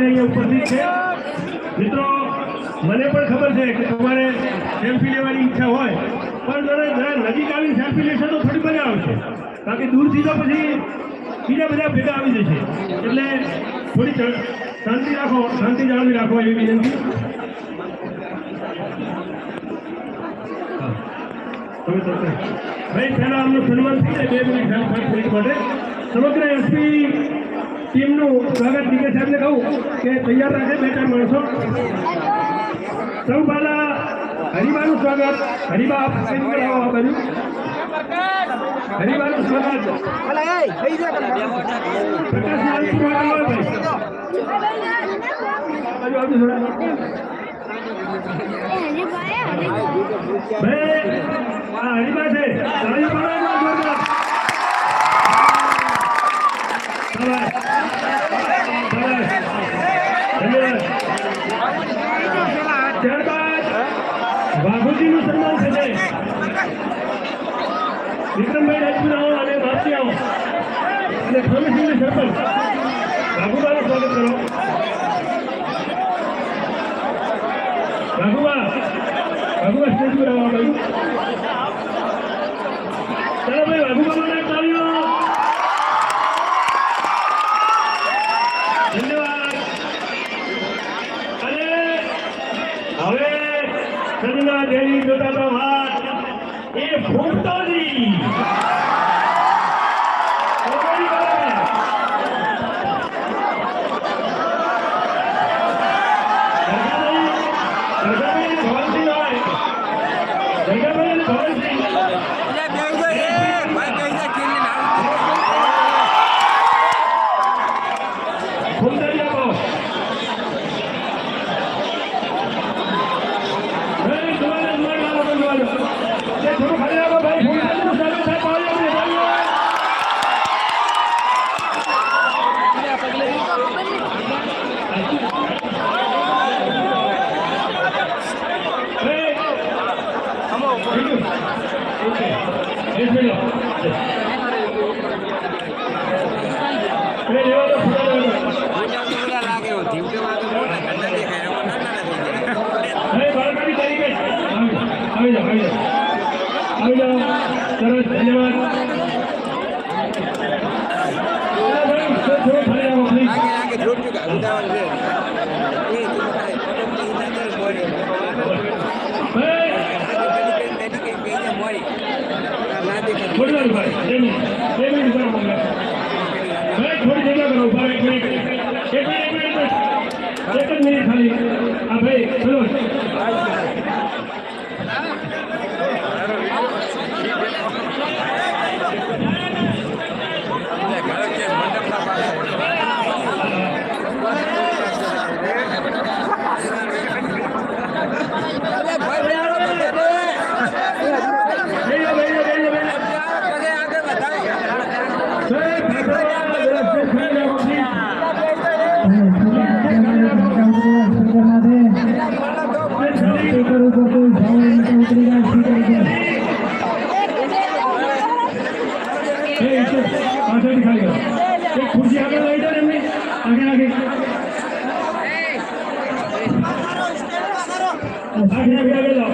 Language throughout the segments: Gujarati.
માટે અહીંયા ઉપસ્થિત છે. મિત્રો, મને પણ ખબર છે કે તમારે સેલ્ફી લેવાની ઈચ્છા હોય, પણ તમે જરા નજીક આવી સેલ્ફી લેશો તો થોડી મજા આવશે. કારણ કે દૂરથી તો પછી બીજા બધા ભેગા આવી જશે. એટલે થોડી શાંતિ રાખો, શાંતિ જાળવી રાખો એવી વિનંતી. ભાઈ, પહેલા અમને સન્માન થઈ જાય, બે મિનિટ માટે. સમગ્ર એસપી ટીમનું સ્વાગત ડીકે સાહેબને કહું કે તૈયાર રાખે બે ચાર માણસો. સૌ પહેલા હરિભાનું સ્વાગત હરિભા આપ આ બાજુ? હરિબાનું સ્વાગત. પ્રકાશ નારાયણ કુમાર આવો ભાઈ. આ બાજુ આવજો થોડા. ભાઈ આ હરિબા છે. ત્યારબાદ વાઘોજીનું સન્માન થશે વિક્રમભાઈ રાજપુરાઓ અને બાપસિયાઓ અને ભરમસિંહ સરપંચ વાઘુબાનું સ્વાગત કરો પર આવવા બાજુ ચાલો ભાઈ વાઘુબા માટે તાળીઓ ધન્યવાદ અને હવે સદના દેવી જોતા તો વાત એ ભૂમતાની ઓગળી બરાબર. દરગાહભાઈ, દરગાહભાઈ ભવનસિંહ હોય. દરગાહભાઈ અને ભવનસિંહ. ભૂમતાની આપો. ભાઈ, જોવાના, જોવાના, આ લોકો જોવાના. એ થોડું ખાલી આપો, ભાઈ. ભૂમતાજીનું સ્વાગત થાય, પાડી આપો, પાડી આપો. Hey! Come on, Okay. Yes, we go. Hey, લેવા દો, ફોટો લેવા દો. હવે બાળકોની તરીકે આવી જાઓ આવી જાઓ આવી જાઓ સરસ ધન્યવાદ થોડો ફરી આવો પ્લીઝ થોડી વાર ભાઈ બે મિનિટ બે મિનિટ ઊભા રહો ભાઈ થોડી જગ્યા કરો ઊભા રહો એક મિનિટ એક મિનિટ એક મિનિટ એક મિનિટ ખાલી આ ભાઈ ચલો બેસી જાઓ, બેસી જાઓ, બેસી જાઓ, બેસી જાઓ. સાહેબ, ભગવાન, વ્યવસ્થિત થઈ જાઓ, please. એ ઈશ્વર, પાછળથી ખાલી કરો. એક ખુરશી આગળ લઈ જાઓ ને એમની. આગળ આગળ. આગળ આગળ આગળ જાઓ.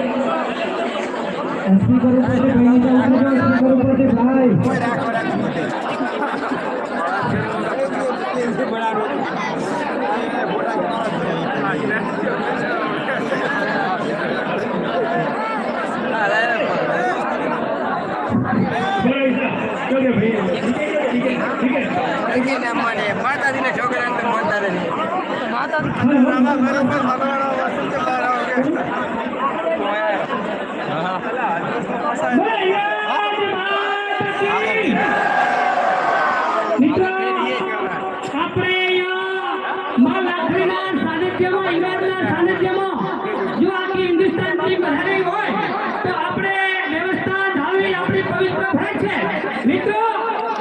બોલો ઈશ્વર. જો કે ભાઈ, ઠીક છે, ઠીક છે, મિત્રો આપણે અહીંયા મા લાખણીના સાનિધ્યમાં ઈરાદના સાનિધ્યમાં જો આખી હિન્દુસ્તાન ટીમ બધાની હોય તો આપણે વ્યવસ્થા જાળવી આપણી પવિત્ર ફરજ છે મિત્રો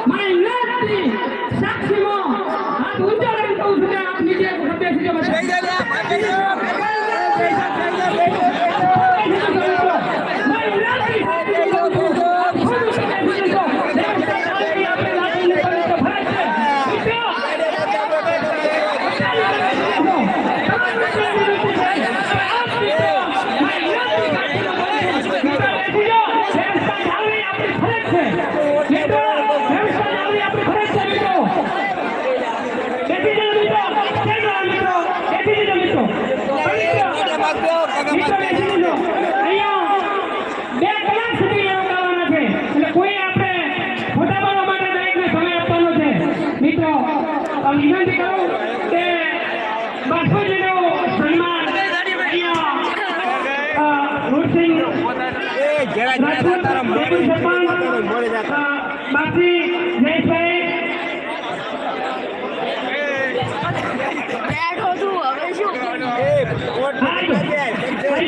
મા ઈરાદની સાક્ષીમાં હાથ ઊંચો કરી કહું છું કે આપ નીચે બેસી જાઓ મા ઈરાદની સાક્ષીમાં ખુદ બેસી જશો. વ્યવસ્થા જાળવી આપણી લાખણીની પવિત્ર ફરજ છે મિત્રો ભેળા થયા હતા તારા મોડે મોડે જતા. બાપી જયેશભાઈ બેઠો છું હવે શું કરું? એ, કોટ કરી દે. જયેશભાઈ આવજો પાર્ટી આવજો સામાન્ય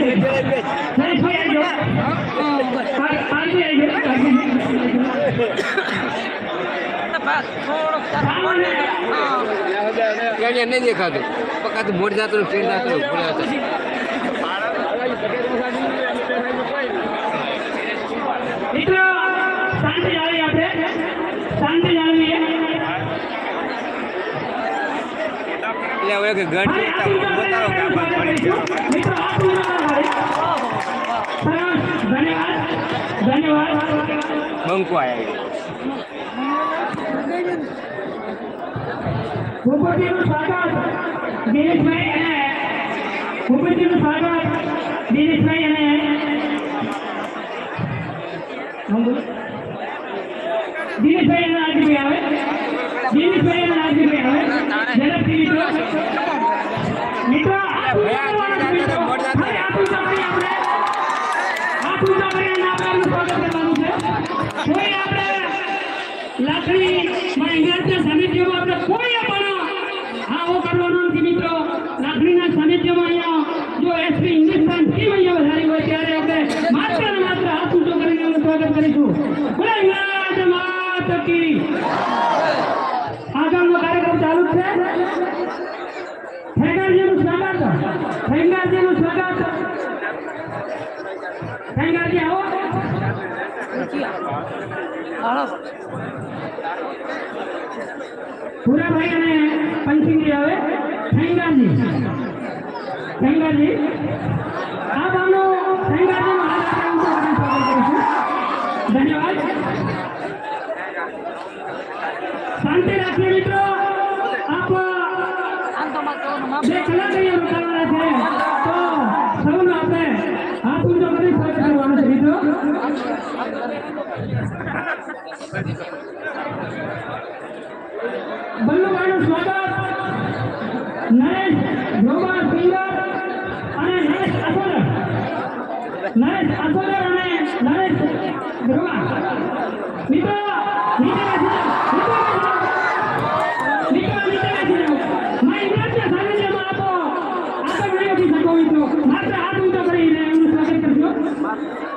એને નહીં દેખાતું પકાતું મોડ જાતું ટ્રેન જાતું ભૂલ્યા મિત્રો શાંતિ જાળવી આપણે શાંતિ જાળવીએ એટલે હવે કે ગઢ અરે, બતાવો કે બાજુ પડી ગયો. મિત્રો આ પૂજા સરસ ધન્યવાદ ધન્યવાદ બંકો આયા ભૂપતિનું સ્વાગત દિનેશભાઈ અને ભૂપતિનું સ્વાગત દિનેશભાઈ અને દિનેશભાઈ લાકડીમાં ઇંગ્રજના સાનિધ્યમાં આપણે કોઈ પણ આવો કરવાનો નથી મિત્રો. લાકડીના સાનિધ્યમાં અહીંયા જો એસપી હિન્દુસ્તાન ટીમ અહીંયા વધારી હોય ત્યારે આપણે માત્ર ને માત્ર હાથ ઊંચો કરીને સ્વાગત કરીશું. બોલે માત કી આગળનો કાર્યક્રમ ચાલુ જ છે ફેંગારજીનું સ્વાગત ફેંગારજીનું સ્વાગત ફેંગારજી આવો ભૂરાભાઈ અને પંચિંગજી આવે. થેંગાજી થેંગાજી આ સ્વાગત કરીશું. ધન્યવાદ શાંતિ રાખીએ મિત્રો આપ બે કલાક અહીંયા રોકાવાના છે તો સૌનો આપણે હાથ ઊંચો કરી સ્વાગત કરવાનું છે મિત્રો બલ્લુભાઈનું સ્વાગત નરેશ ધ્રુવા સિંગર અને નરેશ અસોદર નરેશ અસોદર અને નરેશ ધ્રુવા મિત્રો નીચે બેસી જાઓ. મિત્રો નીચે બેસી જાઓ. માં ઇંગ્રજના સાનિધ્યમાં આપો આગળ નહીં વધી શકો મિત્રો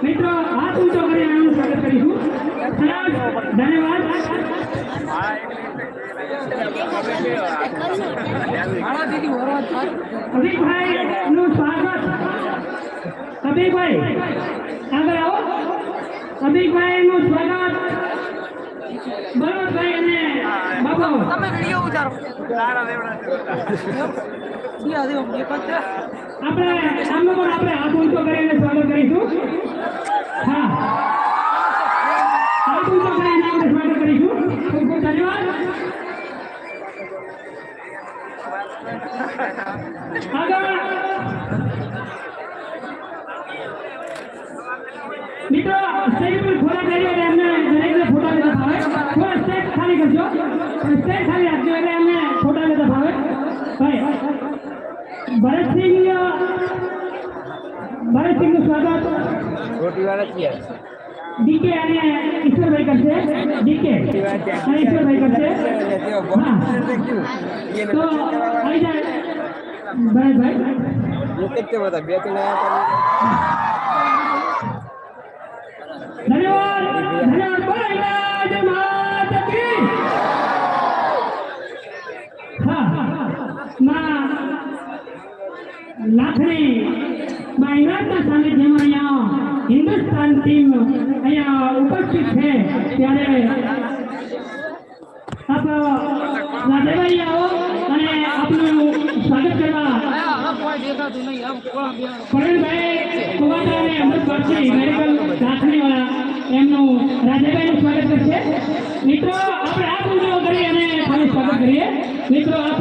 માત્ર હાથ ઊંચો કરીને એમનું સ્વાગત કરીશું સરસ ધન્યવાદ કબીરભાઈ નું સ્વાગત કબીરભાઈ આગળ આવો કબીરભાઈ નું સ્વાગત. બળવંતભાઈ અને બાબુ તમે વીડિયો ઉતારો. આપણે પણ આપણે હાથ ઊંચો કરીને સ્વાગત કરીશું. હા. હાથ ઊંચો કરીને આપણે સ્વાગત કરીશું. ખૂબ ખૂબ ધન્યવાદ. આગળ મિત્રો સ્ટેજ પર ખોરાક લઈ એટલે એમને દરેકને ફોટા લેતા ભાવે થોડા સ્ટેજ ખાલી કરજો સ્ટેજ ખાલી રાખજો એટલે એમને ફોટા લેતા ભાવે. ભાઈ ભરતસિંહ ભરતસિંહનું સ્વાગત. રોટી છીએ ડીકે અને ઈશ્વરભાઈ કરશે. ડીકે અને ઈશ્વરભાઈ કરશે. હા. તો આવી જાય. એક બધા બે ત્રણ ધન્યવાદ. ધન્યવાદ બોલો ઇંગ્રજ માત કી હા માં લાખણી માં ઇંગ્રજના સાનિધ્યમાં અહીંયા હિન્દુસ્તાન ટીમ અહીંયા ઉપસ્થિત છે. ત્યારે આપ રાધેભાઈ આવો અને આપનું સ્વાગત કરવા. પરણભાઈ એમનું રાજાભાઈનું સ્વાગત કરશે. મિત્રો, આપણે આ ઊંચો કરી અને અને સ્વાગત કરીએ મિત્રો આપ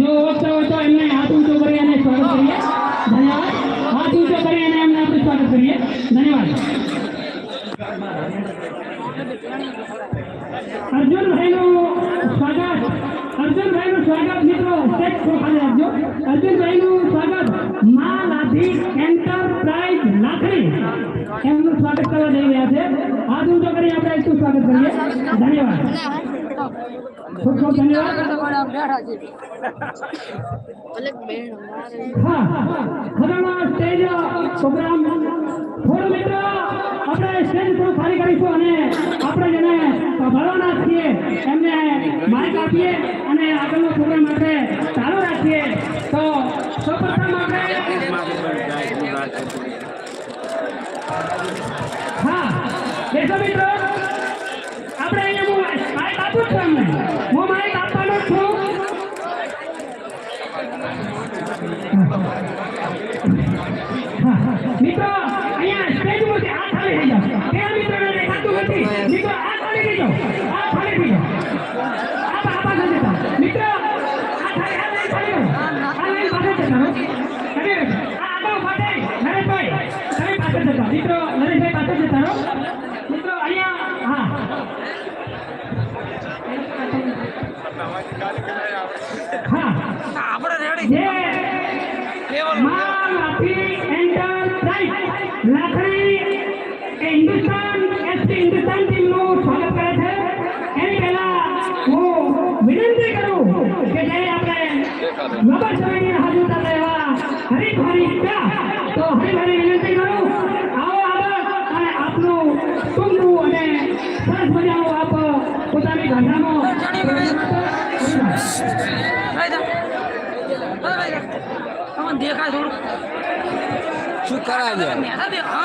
જો વક્તા હોય એમને હાથ ઊંચો કરી અને સ્વાગત કરીએ. ધન્યવાદ. હાથ ઊંચો કરી અને એમને આપણે સ્વાગત કરીએ. ધન્યવાદ. અર્જુનભાઈનું સ્વાગત. અર્જુનભાઈનું સ્વાગત, મિત્રો. સ્ટેજ પર ખાલી આપજો અર્જુનભાઈનું સ્વાગત. માં લાઠી એન્ટરપ્રાઇઝ લાખરી એમનું સ્વાગત કરવા જઈ રહ્યા છે. હાથ ઊંચો કરી આપણે એટલું સ્વાગત કરીએ. ધન્યવાદ. આપણે સ્ટેજ ખાલી કરીશું અને આપણે જેને ભરવાના છીએ એમને માઇક આપીએ અને આગળનો પ્રોગ્રામ માટે ચાલુ રાખીએ. તો સૌપ્રથમ આપણે હા મિત્રો આપણે અહીંયા હું માઇક આપું જ છું એમને હું માઇક આપવાનો જ છું મિત્રો, અહીંયા સ્ટેજ પરથી આ ખાલી થઈ જાઓ. કેવા મિત્રોને દેખાતું નથી? મિત્રો આ ખાલી થઈ જાઓ. આ ખાલી થઈ જાઓ. આ પા- આ પાસે મિત્રો, આ ખાલી, આ લાઈન ખાલી આ લાઈન પાસે જતા રહો. આ આગળ માટે નરેશભાઈ, તમે પાસે જતા મિત્રો, નરેશભાઈ પાસે જતા રહો. મિત્રો, અહીંયા, હા. દેખાય થોડું શું કરાવે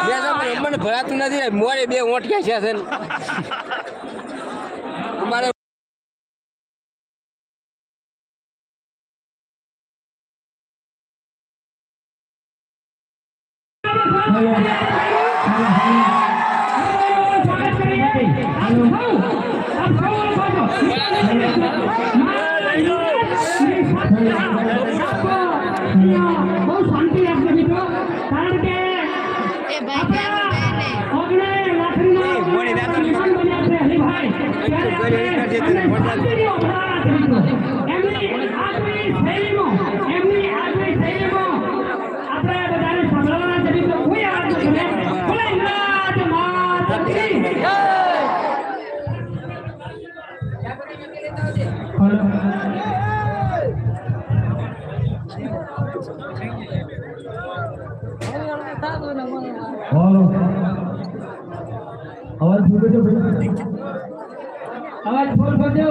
બે મને ભરાતું નથી મોરે બે ઓંઠિયા છે છે ને. અમારે સ્વાગત કરીએ આપ આપણે એમને આગવી શૈલીમાં અવાજ ફૂટે છે ભાઈ. અવાજ ફોન કરજો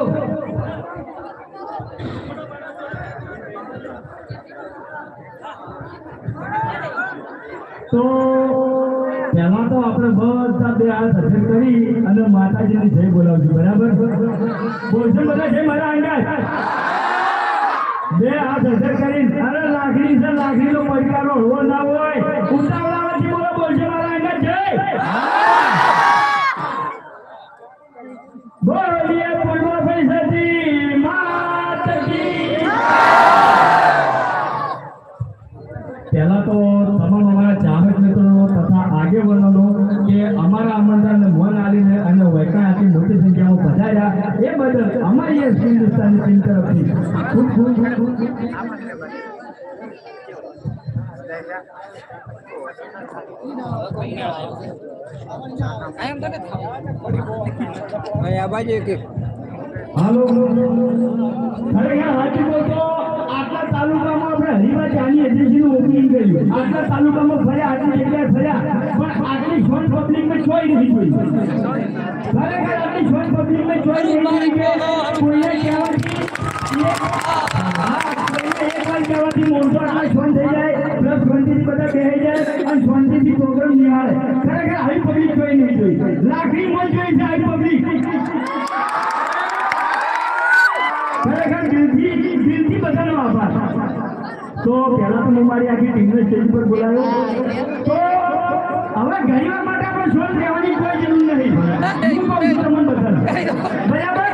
તો પહેલા તો આપણે બધા બે આ હથે કરી અને માતાજીની જય બોલાવજો, બરાબર? બોલજો બધા, જય મારા અંગાજ બે આ હથે કરી અરે લાકડી છે લાકડીનો પડકારો હો ના આ બાજુ એક તાલુકામાં આપણે આટલા તાલુકામાં ફર્યા આટલી જગ્યાએ ફર્યા. પણ જોઈ. નથી એક વાર કહેવાથી આટલા થઈ જાય. પ્લસ શાંતિથી બધા બેસી જાય અને શાંતિથી પ્રોગ્રામ નિહાળે. ખરેખર આવી પબ્લિક જોઈ નહીં જોઈ. લાખની મન જોઈ છે આવી પબ્લિક ખરેખર દિલથી બધાનો આભાર. તો પહેલા તો મારી આખી ટીમને સ્ટેજ પર બોલાવ્યો. તો હવે ઘણીવાર માટે આપણે શોધ રહેવાની કોઈ જરૂર નહીં. બરાબર?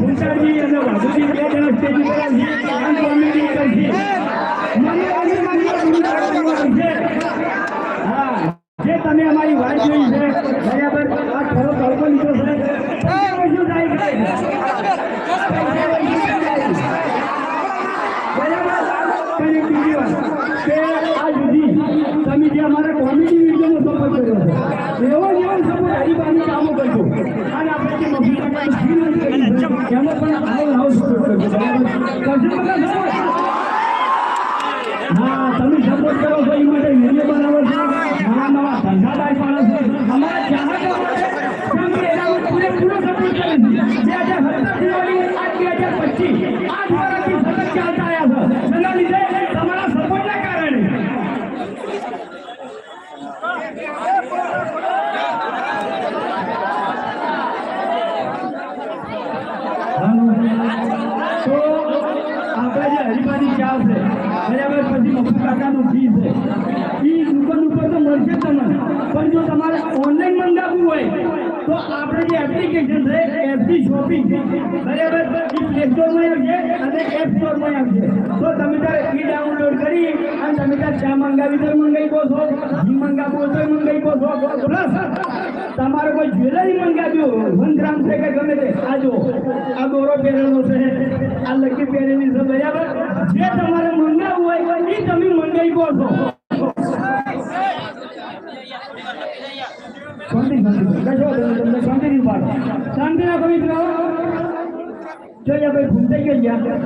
સંચારજી અને વાસુજી બે જણા સ્ટેજ ઉપર જેમાં પણ આઈ હાઉસ કન્ઝ્યુમર એની એપ્લિકેશન છે એફડી શોપિંગ બરાબર? ઈ પ્લે સ્ટોરમાં આવશે અને એપ સ્ટોરમાં આવશે તો તમે તારે ઈ ડાઉનલોડ કરી અને તમે તારે ચા મંગાવી તો મંગાવી શકો છો, ઘી મંગાવો તો મંગાવી શકો પ્લસ તમારો કોઈ જ્વેલરી મંગાવ્યું વન ગ્રામ છે કે ગમે તે, આ જો આ દોરો પહેરેલો છે. આ લકી પહેરેલી છે, બરાબર? જે તમારે મંગાવવું હોય એ તમે મંગાવી શકો છો. શાંતિ બેસો તમે તમને શાંતિ નહીં પાડો શાંતિ રાખો મિત્રો જો યા ભાઈ ભૂમતાઈ ગયો યાર